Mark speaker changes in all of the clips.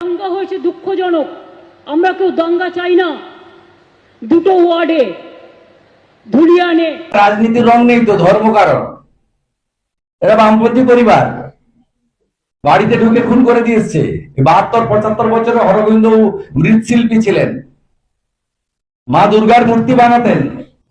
Speaker 1: দাঙ্গা হয়েছে দুঃখজনক। আমরা কেউ দাঙ্গা চাই না। দুটো ওয়ার্ডে ধুলিয়ানে
Speaker 2: রাজনীতির রং নেই তো, ধর্ম কারণ? এরা বামপন্থী পরিবার। বাড়িতে ঢুকে খুন করে দিয়েছে। বাহাত্তর, পঁচাত্তর বছরে হরগোবিন্দ মৃৎশিল্পী ছিলেন। মা দুর্গার মূর্তি বানাতেন।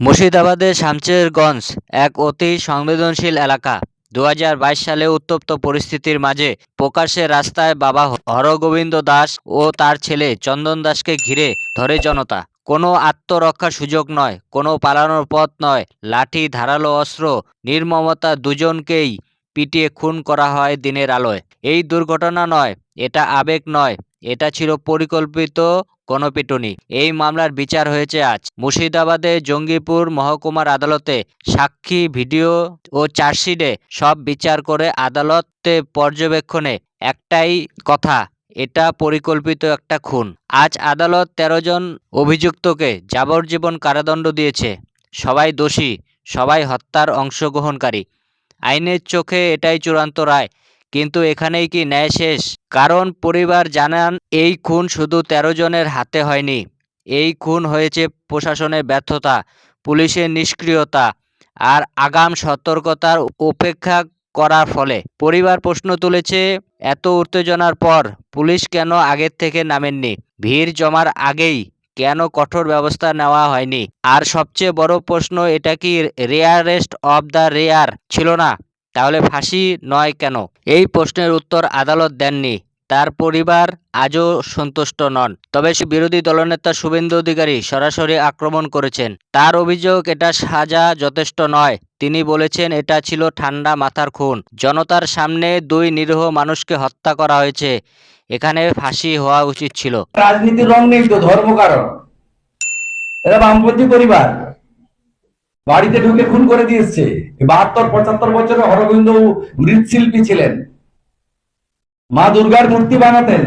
Speaker 3: মুর্শিদাবাদের শামচেরগঞ্জ এক অতি সংবেদনশীল এলাকা। দু হাজার বাইশ সালে উত্তপ্ত পরিস্থিতির মাঝে প্রকাশ্যে রাস্তায় বাবা হরগোবিন্দ দাস ও তার ছেলে চন্দন দাসকে ঘিরে ধরে জনতা। কোনো আত্মরক্ষার সুযোগ নয়, কোনো পালানোর পথ নয়। লাঠি, ধারালো অস্ত্র, নির্মমতা দুজনকেই পিটিয়ে খুন করা হয় দিনের আলোয়। এই দুর্ঘটনা নয়, এটা আবেগ নয়, এটা ছিল পরিকল্পিত গণপিটুনি এই মামলার বিচার হয়েছে আজ। মুর্শিদাবাদে জঙ্গিপুর মহকুমার আদালতে সাক্ষী, ভিডিও ও চার্জশিটে সব বিচার করে আদালতে পর্যবেক্ষণে একটাই কথা এটা পরিকল্পিত একটা খুন। আজ আদালত তেরো জন অভিযুক্তকে যাবজ্জীবন কারাদণ্ড দিয়েছে। সবাই দোষী, সবাই হত্যার অংশগ্রহণকারী। আইনের চোখে এটাই চূড়ান্ত রায়, কিন্তু এখানেই কি ন্যায় শেষ? কারণ পরিবার জানান, এই খুন শুধু তেরো জনের হাতে হয়নি। এই খুন হয়েছে প্রশাসনের ব্যর্থতা, পুলিশের নিষ্ক্রিয়তা আর আগাম সতর্কতার উপেক্ষা করার ফলে। পরিবার প্রশ্ন তুলেছে এত উত্তেজনার পর পুলিশ কেন আগের থেকে নামেননি? ভিড় জমার আগেই কেন কঠোর ব্যবস্থা নেওয়া হয়নি? আর সবচেয়ে বড় প্রশ্ন, এটা কি রেয়ারেস্ট অফ দ্য রেয়ার ছিল না? তাহলে ফাঁসি নয় কেন? এই প্রশ্নের উত্তর আদালত দেননি। তার পরিবার আজও সন্তুষ্ট নন। তবে সে বিরোধী দলনেতা শুভেন্দু অধিকারী সরাসরি আক্রমণ করেছেন। তার অভিযোগ, এটা সাজা যথেষ্ট নয়। তিনি বলেছেন, এটা ছিল ঠান্ডা মাথার খুন। জনতার সামনে দুই নিরীহ মানুষকে হত্যা করা হয়েছে। এখানে ফাঁসি হওয়া উচিত ছিল।
Speaker 2: রাজনীতির রং নেই তো, ধর্ম কারণ। এরা বামপন্থী পরিবার। বাড়িতে ঢুকে খুন করে দিয়েছে। বাহাত্তর, পঁচাত্তর বছরে হরগোবিন্দ মৃৎশিল্পী ছিলেন। মা দুর্গার মূর্তি বানাতেন।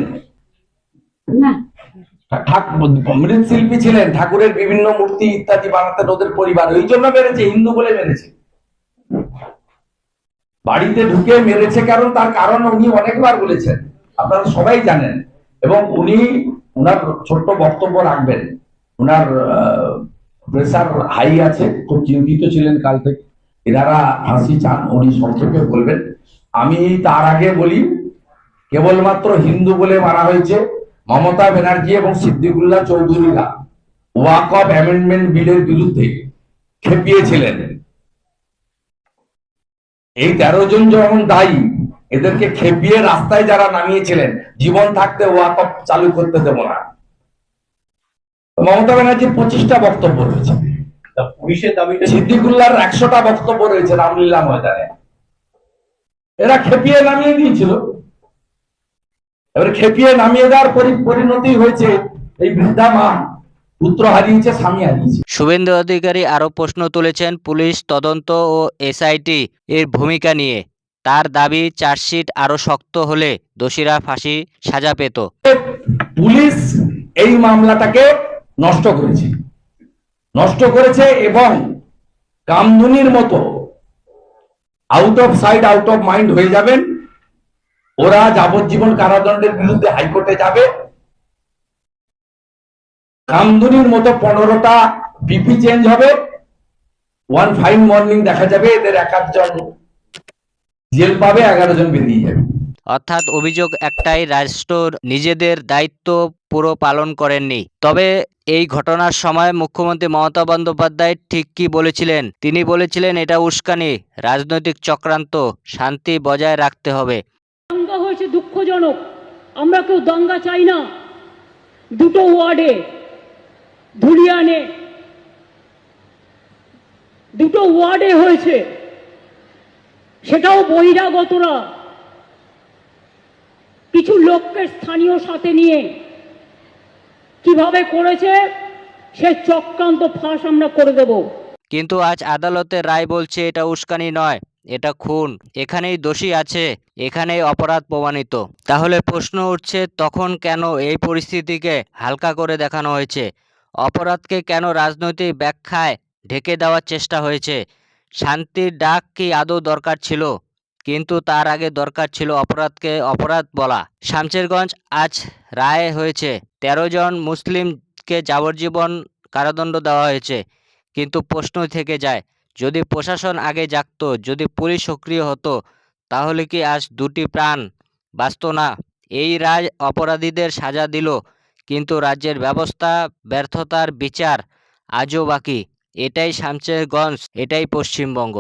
Speaker 2: মৃৎশিল্পী ছিলেন ঠাকুরের বিভিন্ন মূর্তি ইত্যাদি বানাতেন ওদের পরিবার। ওই জন্য মেরেছে হিন্দু বলে মেরেছে। বাড়িতে ঢুকে মেরেছে কারণ তার কারণ উনি অনেকবার বলেছেন। আপনারা সবাই জানেন। এবং উনি উনার ছোট্ট বক্তব্য রাখবেন। উনার প্রেসার হাই আছে খুব চিন্তিত ছিলেন কাল থেকে। এনারা হাসি চান উনি সংক্ষেপে বলবেন। আমি তার আগে বলি কেবলমাত্র হিন্দু বলে মারা হয়েছে মমতা ব্যানার্জি এবং সিদ্দিকুল্লাহ চৌধুরীরা ওয়াক অফ অ্যামেন্ডমেন্ট বিলের বিরুদ্ধে খেপিয়েছিলেন। এই তেরো জন যেমন দায়ী এদেরকে খেপিয়ে রাস্তায় যারা নামিয়েছিলেন জীবন থাকতে ওয়াক অফ চালু করতে দেব না। মমতা ব্যানার্জির পঁচিশটা বক্তব্য রয়েছে।
Speaker 4: পুলিশের দাবিটা
Speaker 2: সিদ্দিকুল্লাহর একশোটা বক্তব্য রয়েছে রামলীলা ময়দানে। এরা খেপিয়ে নামিয়ে দিয়েছিল। এবার খেপিয়ে নামিয়ে দেওয়ার পরিণতি হয়েছে এই বৃদ্ধা মা পুত্র হারিয়েছে স্বামী হারিয়েছে।
Speaker 3: শুভেন্দু অধিকারী আরও প্রশ্ন তুলেছেন পুলিশ তদন্ত ও এসআইটি এর ভূমিকা নিয়ে। তার দাবি চার্জশিট আরও শক্ত হলে দোষীরা ফাঁসি সাজা পেত।
Speaker 2: পুলিশ এই মামলাটাকে নষ্ট করেছে। নষ্ট করেছে এবং কামধুনির মতো out of side out of mind হয়ে যাবেন। ওরা যাবজ্জীবন কারাদণ্ডের বিরুদ্ধে হাইকোর্টে যাবে। কামধুনির মতো পনেরোটা পিপি চেঞ্জ হবে। ওয়ান ফাইন মর্নিং দেখা যাবে, এদের এক আধজন জেল পাবে, এগারো জন বেরিয়ে যাবে।
Speaker 3: অর্থাৎ অভিযোগ একটাই, রাষ্ট্র নিজেদের দায়িত্ব পুরো পালন করেননি। তবে এই ঘটনার সময় মুখ্যমন্ত্রী মমতা বন্দ্যোপাধ্যায় ঠিক কি বলেছিলেন? তিনি বলেছিলেন, এটা উস্কানি, রাজনৈতিক চক্রান্ত, শান্তি বজায় রাখতে হবে।
Speaker 1: দাঙ্গা হয়েছে দুঃখজনক। আমরা কেউ দাঙ্গা চাই না। দুটো ওয়ার্ডে, ধুলিয়ানে, দুটো ওয়ার্ডে হয়েছে। সেটাও বহিরাগতরা। কিছু লোককে স্থানীয় সাথে নিয়ে কীভাবে করেছে, সে চক্রান্ত ফাঁস আমরা করে দেবো।
Speaker 3: কিন্তু আজ আদালতের রায় বলছে এটা উস্কানি নয়। এটা খুন। এখানেই দোষী আছে, এখানেই অপরাধ প্রমাণিত। তাহলে প্রশ্ন উঠছে, তখন কেন এই পরিস্থিতিকে হালকা করে দেখানো হয়েছে? অপরাধকে কেন রাজনৈতিক ব্যাখ্যায় ঢেকে দেওয়ার চেষ্টা হয়েছে? শান্তির ডাক কি আদৌ দরকার ছিল? কিন্তু তার আগে দরকার ছিল অপরাধকে অপরাধ বলা। শামচেরগঞ্জ আজ রায় হয়েছে, তেরো জন মুসলিমকে যাবজ্জীবন কারাদণ্ড দেওয়া হয়েছে। কিন্তু প্রশ্ন থেকে যায় যদি প্রশাসন আগে জাগত, যদি পুলিশ সক্রিয় হতো, তাহলে কি আজ দুটি প্রাণ বাঁচত না? এই রায় অপরাধীদের সাজা দিল, কিন্তু রাজ্যের ব্যবস্থা, ব্যর্থতার বিচার আজও বাকি। এটাই শামচেরগঞ্জ এটাই পশ্চিমবঙ্গ।